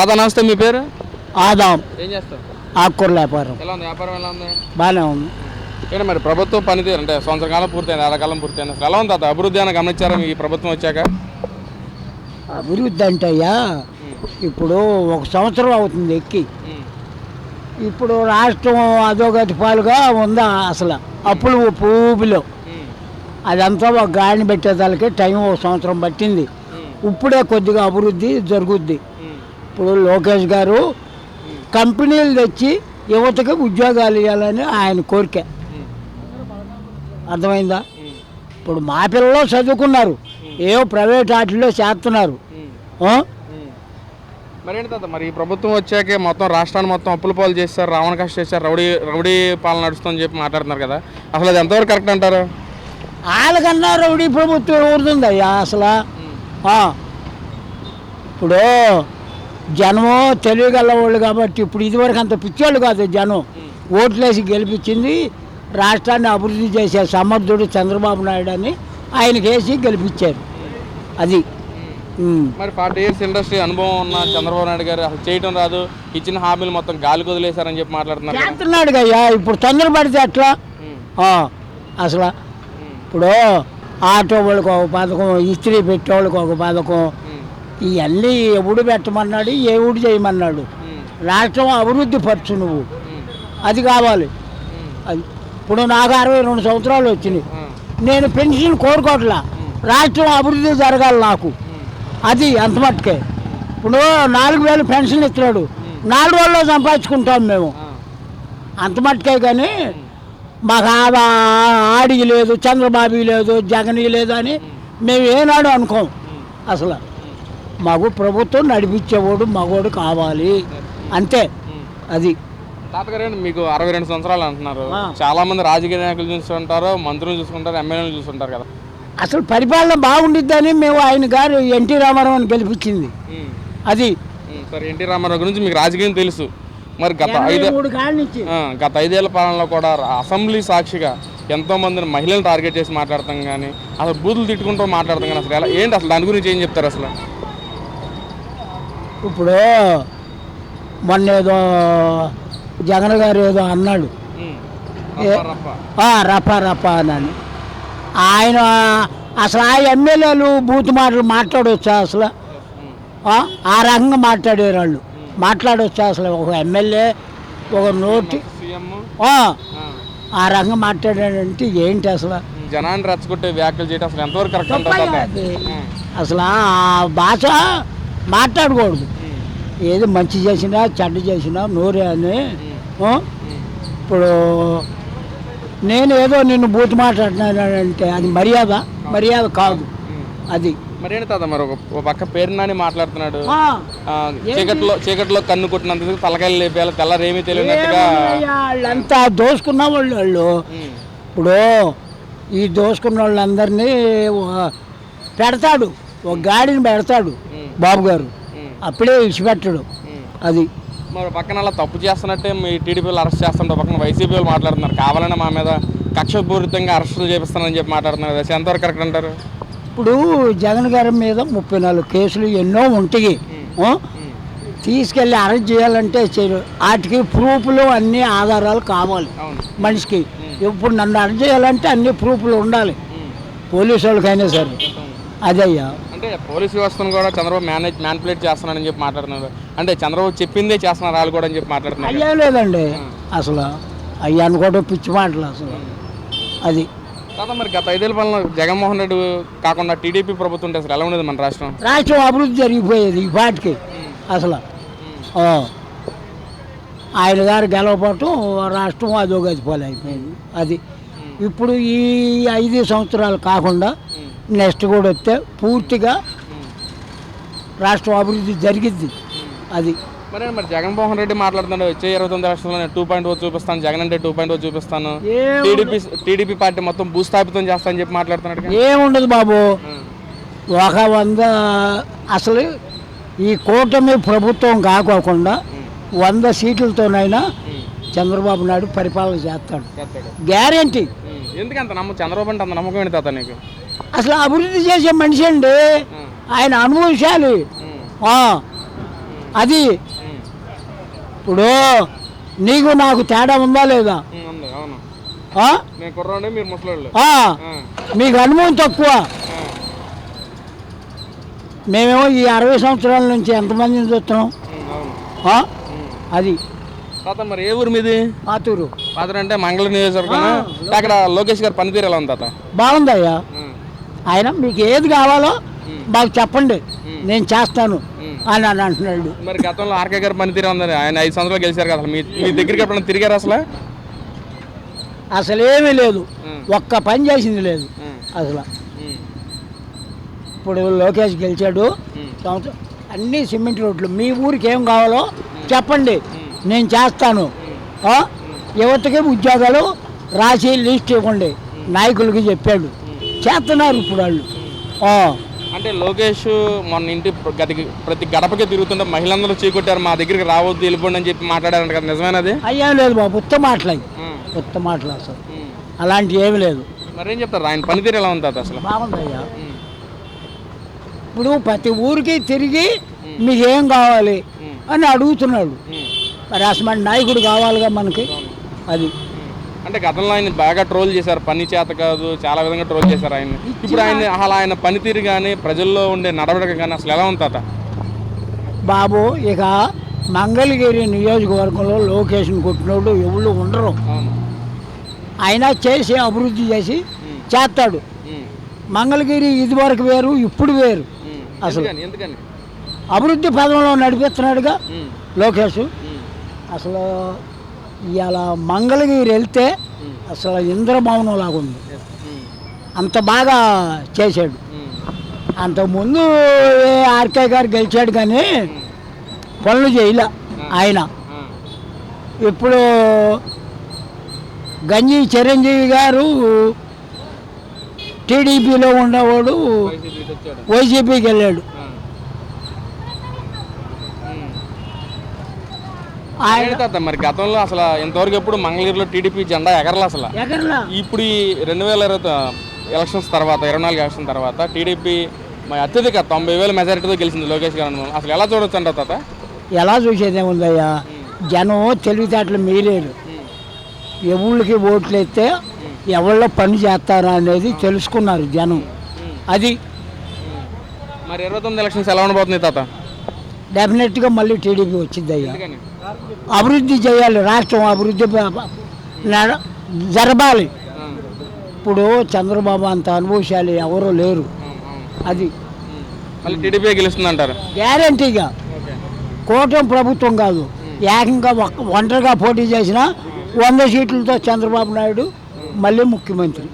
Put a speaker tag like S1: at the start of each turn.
S1: తాత నమస్తే మీ పేరు?
S2: ఆదాం.
S1: ఏం చేస్తావు?
S2: ఆకుకూర వ్యాపారం.
S1: ఎలా ఉంది? వ్యాపారం ఎలా ఉంది?
S2: బాగానే ఉంది.
S1: ఏంటి మరి ప్రభుత్వం పనితీరు అంటే సంవత్సర కాలం పూర్తయింది? అరకాలం పూర్తయింది? అసలు ఎలా ఉంది తాత? అభివృద్ధి అని గమనించారా మీ ప్రభుత్వం వచ్చాక?
S2: అభివృద్ధి అంటే అయ్యా ఇప్పుడు ఒక సంవత్సరం అవుతుంది ఎక్కి. ఇప్పుడు రాష్ట్రం అధోగతి పాలుగా ఉందా అసలు? అప్పులు ఊబిలో అదంతా ఒక గాడిని పెట్టేదానికి టైం ఒక సంవత్సరం పట్టింది. ఇప్పుడే కొద్దిగా అభివృద్ధి జరుగుద్ది. ఇప్పుడు లోకేష్ గారు కంపెనీలు తెచ్చి యువతకి ఉద్యోగాలు ఇవ్వాలని ఆయన కోరిక. అర్థమైందా? ఇప్పుడు మా పిల్లలు చదువుకున్నారు. ఏవో ప్రైవేట్ వాటిల్లో చేస్తున్నారు?
S1: మరి మరి ప్రభుత్వం వచ్చాకే మొత్తం రాష్ట్రాన్ని మొత్తం అప్పుల పాలు చేశారు రావణ కష్ట చేశారు రౌడీ రౌడీ పాలన నడుస్తుందని చెప్పి మాట్లాడుతున్నారు కదా. అసలు అది ఎంతవరకు కరెక్ట్ అంటారు?
S2: వాళ్ళకన్నా రౌడీ ప్రభుత్వం ఎవరుతుందయ్యా అసలు. ఇప్పుడు జనము తెలియగల వాళ్ళు కాబట్టి ఇప్పుడు ఇదివరకు అంత పిచ్చోళ్ళు కాదు జనం. ఓట్లేసి గెలిపించింది రాష్ట్రాన్ని అభివృద్ధి చేసే సమర్థుడు చంద్రబాబు నాయుడు అని ఆయనకి వేసి గెలిపించారు. అది.
S1: మరి ఫార్టీ ఇయర్స్ ఇండస్ట్రీ అనుభవం ఉన్న చంద్రబాబు నాయుడు గారు అసలు చేయడం రాదు. ఇచ్చిన హామీలు మొత్తం గాలి వదిలేశారని చెప్పి మాట్లాడుతున్నారు
S2: చేస్తున్నాడు అయ్యా ఇప్పుడు తొందరపడితే ఆ, అసలు ఇప్పుడు ఆటో వాళ్ళకి ఒక పథకం ఇస్త్రీ పెట్టేవాళ్ళకి ఒక పథకం ఇవన్నీ ఎవడు పెట్టమన్నాడు ఎవడు చేయమన్నాడు. రాష్ట్రం అభివృద్ధి పరచు నువ్వు. అది కావాలి. అది ఇప్పుడు నాకు అరవై రెండు సంవత్సరాలు వచ్చినాయి. నేను పెన్షన్ కోరుకోవట్లా రాష్ట్రం అభివృద్ధి జరగాలి నాకు. అది అంత మట్టుకే. ఇప్పుడు నాలుగు వేలు పెన్షన్ ఇస్తున్నాడు. నాలుగు రోజుల్లో సంపాదించుకుంటాం మేము. అంత మట్టుకే కానీ మాకు ఆడి లేదు చంద్రబాబు లేదు జగన్ లేదు అని మేము. ఏనాడు అనుకోం. అసలు మాకు ప్రభుత్వం నడిపించేవాడు మగోడు కావాలి. అంతే. అది.
S1: తాతగారు మీకు అరవై రెండు సంవత్సరాలు అంటున్నారు. చాలా మంది రాజకీయ నాయకులు చూస్తుంటారు మంత్రులు చూసుకుంటారు ఎమ్మెల్యేలు చూస్తుంటారు కదా.
S2: అసలు పరిపాలన బాగుండిద్దని మేము ఆయన గారు ఎన్టీ రామారావు అని గెలిపించింది అది.
S1: సరే ఎన్టీ రామారావు గురించి మీకు రాజకీయం తెలుసు. మరి గత ఐదు గత ఐదేళ్ళ పాలనలో కూడా అసెంబ్లీ సాక్షిగా ఎంతో మందిని మహిళలను టార్గెట్ చేసి మాట్లాడతాం కానీ అసలు బూతులు తిట్టుకుంటూ మాట్లాడతాం కానీ అసలు ఎలా ఏంటి అసలు దాని గురించి ఏం చెప్తారు అసలు?
S2: ఇప్పుడు మొన్న ఏదో జగన్ గారు ఏదో అన్నాడు. రప రప అని ఆయన అసలు ఆ ఎమ్మెల్యేలు బూత్ మాటలు మాట్లాడవచ్చా అసలు? ఆ? రకంగా మాట్లాడారు వాళ్ళు. మాట్లాడవచ్చా అసలు? ఒక ఎమ్మెల్యే ఒక నోటి ఆ, రకంగా మాట్లాడాడంటే ఏంటి అసలు?
S1: జనాన్ని రెచ్చగొట్టే వ్యాఖ్యలు చేయడం అసలు ఎంతవరకు కరెక్ట్
S2: అసలు ఆ భాష మాట్లాడకూడదు. ఏది మంచి చేసినా చెడ్డ చేసినా నోరే అని ఇప్పుడు నేను ఏదో నిన్ను బూత్ మాట్లాడినానంటే అది మర్యాద మర్యాద కాదు. అది.
S1: మరి ఏంటి తాత మరి ఒక పక్క పేరు నాని మాట్లాడుతున్నాడు. చీకట్లో చీకట్లో కన్ను కొట్టినందుకు తలకాయలు లేపేయాలి తెల్లరేమీ తెలియనట్టుగా
S2: వాళ్ళంతా దోసుకున్న వాళ్ళు వాళ్ళు. ఇప్పుడు ఈ దోసుకున్న వాళ్ళందరినీ పెడతాడు. ఒక గాడిని పెడతాడు. బాబు గారు. అప్పుడే విడిచిపెట్టడు. అది.
S1: మరి పక్కన అలా తప్పు చేస్తున్నట్టే మీ టీడీపీలు అరెస్ట్ చేస్తుంటే పక్కన వైసీపీ వాళ్ళు మాట్లాడుతున్నారు. కావాలని మా మీద కక్షపూరితంగా అరెస్టులు చేపిస్తానని చెప్పి మాట్లాడుతున్నారు అది ఎంతవరకు కరెక్ట్ అంటారు?
S2: ఇప్పుడు జగన్ గారి మీద ముప్పై నాలుగు కేసులు ఎన్నో ఉంటాయి. తీసుకెళ్ళి అరెస్ట్ చేయాలంటే చేయరు వాటికి ప్రూఫ్లు అన్ని ఆధారాలు కావాలి మనిషికి. ఇప్పుడు నన్ను అరెస్ట్ చేయాలంటే అన్ని ప్రూఫ్లు ఉండాలి. పోలీసు వాళ్ళకైనా సరే. అదయ్యా.
S1: అంటే పోలీస్ వ్యవస్థను కూడా చంద్రబాబు మేనేజ్ మ్యాన్పులేట్ చేస్తున్నాడని చెప్పి మాట్లాడుతున్నారు. అంటే చంద్రబాబు చెప్పిందే చేస్తున్నారు వాళ్ళు కూడా అని చెప్పి మాట్లాడుతున్నారు.
S2: అయ్యా లేదండి. అసలు అయ్యా అనుకోవడం పిచ్చి మాటలు అసలు. అది.
S1: తర్వాత మరి గత ఐదేళ్ళ పాలన జగన్మోహన్ రెడ్డి కాకుండా టీడీపీ ప్రభుత్వం ఉంటే అసలు ఎలా ఉండేది మన రాష్ట్రం?
S2: రాష్ట్రం అభివృద్ధి జరిగిపోయేది ఈ పాటికి. అసలు. ఆయన గారు గెలవపోవటం రాష్ట్రం అదో గతిపోలే అయిపోయింది అది ఇప్పుడు ఈ ఐదు సంవత్సరాలు కాకుండా నెక్స్ట్ కూడా వస్తే పూర్తిగా రాష్ట్రం అభివృద్ధి జరిగిద్ది. అది.
S1: మరి మరి జగన్మోహన్ రెడ్డి మాట్లాడుతున్నాడు వచ్చే ఇరవై తొమ్మిది నేను టూ పాయింట్ ఓ చూపిస్తాను జగన్ అంటే టూ పాయింట్ ఓ చూపిస్తాను. టీడీపీ టీడీపీ పార్టీ మొత్తం భూస్థాపితం చేస్తానని చెప్పి మాట్లాడుతున్నాడు.
S2: ఏముండదు బాబు. ఒక వంద అసలు ఈ కూటమి ప్రభుత్వం కాకోకుండా వంద సీట్లతోనైనా చంద్రబాబు నాయుడు పరిపాలన చేస్తాడు. గ్యారంటీ.
S1: ఎందుకంత నమ్మ చంద్రబాబు అంటే అంత నమ్మకం ఏంటి తాత నీకు?
S2: అసలు అభివృద్ధి చేసే మనిషి అండి. ఆయన అనుభవించాలి అది. ఇప్పుడు నీకు నాకు తేడా ఉందా లేదా? మీకు అనుభవం తక్కువ. మేమేమో ఈ అరవై సంవత్సరాల నుంచి ఎంతమందిని చూస్తున్నాం. అది.
S1: మరి ఏ ఊరు మీది?
S2: పాతూరు.
S1: పాత్ర అంటే మంగళ నియోజకవర్గం అక్కడ లోకేష్ గారి పనితీరు ఎలా ఉంది తాత?
S2: బాగుందయ్యా. ఆయన మీకు ఏది కావాలో. మాకు చెప్పండి. నేను చేస్తాను. అని అని అంటున్నాడు
S1: మరి గతంలో ఆర్కే గారి పనితీరు ఉంది ఆయన ఐదు సంవత్సరాలు గెలిచారు కదా అసలు మీ మీ దగ్గరికి ఎప్పుడైనా తిరిగారు అసలు
S2: అసలు ఏమీ లేదు. ఒక్క పని చేసింది లేదు. అసలు. ఇప్పుడు లోకేష్ గెలిచాడు. సంవత్సరం అన్ని సిమెంట్ రోడ్లు మీ ఊరికి ఏం కావాలో చెప్పండి. నేను చేస్తాను? యువతకి ఉద్యోగాలు రాసి లిస్ట్ ఇవ్వండి నాయకులకి చెప్పాడు చేస్తున్నారు ఇప్పుడు వాళ్ళు.
S1: అంటే లోకేష్ మొన్న ఇంటి గదికి ప్రతి గడపకి తిరుగుతుంటే మహిళలందరూ చీకొట్టారు మా దగ్గరికి రావద్దు వెళ్ళిపోండి అని చెప్పి మాట్లాడారంట కదా నిజమేనది
S2: అయ్యేం లేదు బాబు ఉత్త మాటలు. ఉత్త మాటలు అసలు. అలాంటి ఏమి లేదు
S1: మరేం చెప్తారు ఆయన పనితీరు ఎలా ఉంది అసలు
S2: బాగుందయ్యా. ఇప్పుడు ప్రతి ఊరికి తిరిగి మీకు ఏం కావాలి. అని అడుగుతున్నాడు. మరి అసలు నాయకుడు కావాలిగా మనకి అది.
S1: అంటే గతంలో ఆయన బాగా ట్రోల్ చేశారు పని చేత కాదు చాలా విధంగా ట్రోల్ చేశారు ఆయన ఇప్పుడు ఆయన అసలు ఆయన పనితీరు కానీ ప్రజల్లో ఉండే నడవడిక కానీ అసలు ఎలా తాత
S2: బాబు ఇక మంగళగిరి నియోజకవర్గంలో లొకేషన్ కొట్టినోడు ఎవరు ఉండరు ఆయన చేసి అభివృద్ధి చేసి. చేస్తాడు. మంగళగిరి ఇదివరకు వేరు ఇప్పుడు వేరు. అసలు- అభివృద్ధి పదంలో నడిపిస్తున్నాడుగా. లోకేష్. అసలు ఇవాళ మంగళగిరి వెళ్తే. అసలు ఇంద్రభవనం లాగా ఉంది. అంత బాగా చేశాడు. అంతకుముందు ఆర్కే గారు గెలిచాడు కానీ పనులు చేయలే ఆయన. ఇప్పుడు గంజి చిరంజీవి గారు టీడీపీలో
S1: వచ్చాడు
S2: వైసీపీకి వెళ్ళాడు
S1: ఆ. ఉమ్.
S2: ఆయన
S1: మరి గతంలో అసలు ఇంతవరకు ఎప్పుడు మంగళగిరిలో టీడీపీ జెండా ఎగరలా అసలు? ఇప్పుడు ఈ రెండు వేల ఇరవై ఎలక్షన్స్ తర్వాత ఇరవై నాలుగు ఎలక్షన్ తర్వాత టీడీపీ మరి అత్యధిక తొంభై వేల మెజారిటీతో గెలిచింది లోకేష్ గారు. అసలు ఎలా చూడొచ్చు అంటావు తాత?
S2: ఎలా చూసేదేముందయ్యా జనం తెలివితేటలు మీరేరు. ఎవళ్ళకి ఓట్లు ఎత్తే ఎవళ్ళో పని చేస్తారా అనేది తెలుసుకున్నారు జనం. అది.
S1: మరి ఇరవై తొమ్మిది ఎలక్షన్స్ ఎలా ఉండబోతుంది తాత?
S2: డెఫినెట్గా మళ్ళీ టీడీపీ వచ్చింది అయ్యా అభివృద్ధి చేయాలి రాష్ట్రం అభివృద్ధి జరపాలి. ఇప్పుడు చంద్రబాబు అంత అనుభవశాలి ఎవరు లేరు. అది
S1: ఉమ్. మళ్ళీ టీడీపీ గెలుస్తుంది అంటారు
S2: గ్యారంటీగా కూటమి ప్రభుత్వం కాదు. ఏకంగా ఒంటరిగా పోటీ చేసిన వంద సీట్లతో చంద్రబాబు నాయుడు మళ్ళీ ముఖ్యమంత్రి.